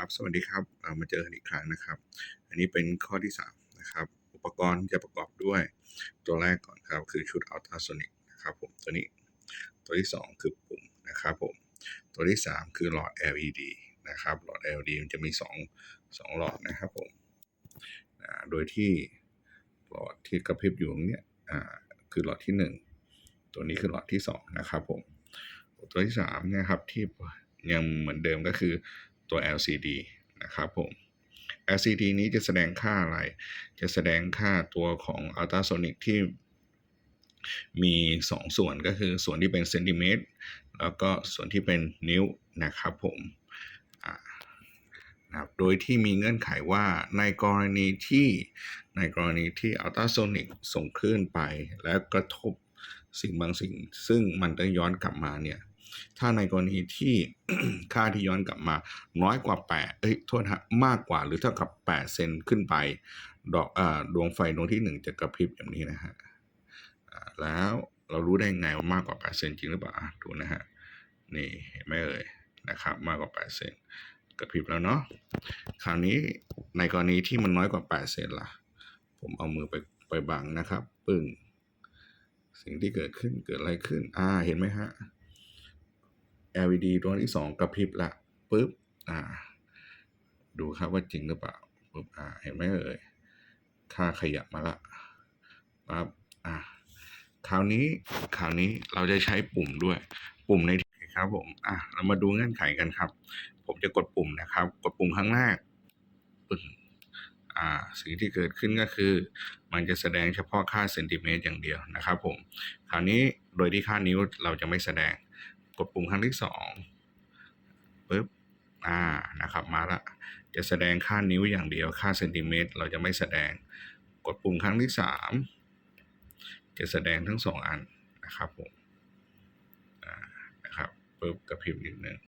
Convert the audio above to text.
ครับ สวัสดีครับเรามาเจอกันอีกครั้งนะครับ อันนี้เป็นข้อที่3นะครับ อุปกรณ์จะประกอบด้วย ตัวแรกก่อนครับคือชุด ultrasonic นะครับผมตัวนี้ ตัวที่ 2 คือปุ่มนะครับผม ตัวที่ 3 คือหลอด LED นะครับ หลอด LED มันจะมี 2 2 หลอดนะครับผมโดยที่หลอดที่กระพริบอยู่ตรงเนี้ยอ่าคือหลอดที่ 1 ตัวนี้คือหลอดที่ 2 นะครับผม ตัวที่3เนะครับที่ยังเหมือนเดิมก็คือ ตัว LCD นะครับผม LCD นี้จะแสดงค่าอะไร จะแสดงค่าตัวของ ultrasonic ที่มี 2 ส่วนก็คือส่วนที่เป็นเซนติเมตรแล้วก็ส่วนที่เป็นนิ้วนะครับผมนะโดยที่มีเงื่อนไขว่าในกรณีที่ในกรณีที่อัลตราโซนิกส่งคลื่นไป และกระทบสิ่งบางสิ่ง ซึ่งมันจะย้อนกลับมาเนี่ย ถ้าในกรณีที่ค่าที่ย้อนกลับมาน้อยกว่า 8 เอ้ยโทษฮะมากกว่าหรือเท่ากับ 8 เซนขึ้นไป ดอกอาดวงไฟดวงที่ 1 จะกระพริบแบบนี้นะฮะแล้วเรารู้ได้ไงว่ามากกว่า 8 เซนจริงหรือเปล่าดูนะฮะนี่เห็นไหมเอ่ยนะครับมากกว่า 8 เซนกระพริบแล้วเนาะคราวนี้ในกรณีที่มันน้อยกว่า 8 เซนล่ะ ผมเอามือไปไปบังนะครับ ปึ้งสิ่งที่เกิดขึ้นเกิดอะไรขึ้น อ่า เห็นไหมฮะ LED ดวงที่สองกระพริบละปุ๊บอ่า ดูครับว่าจริงหรือเปล่าปุ๊บอ่าเห็นไหมเอ่ยค่าขยับมาละปั๊บอ่าคราวนี้คราวนี้เราจะใช้ปุ่มด้วย ปุ่มในครับผมอะเรามาดูเงื่อนไขกันครับ ผมจะกดปุ่มนะครับ กดปุ่มครั้งแรกปึ้งอ่า สิ่งที่เกิดขึ้นก็คือ มันจะแสดงเฉพาะค่าเซนติเมตรอย่างเดียวนะครับผม คราวนี้โดยที่ค่านิ้วเราจะไม่แสดง กดปุ่มครั้งที่สองปึ๊บอ่านะครับมาละจะแสดงค่านิ้วอย่างเดียวค่าเซนติเมตรเราจะไม่แสดงกดปุ่มครั้งที่สามจะแสดงทั้งสองอันนะครับผมอ่านะครับปึ๊บกระพริบนิดนึง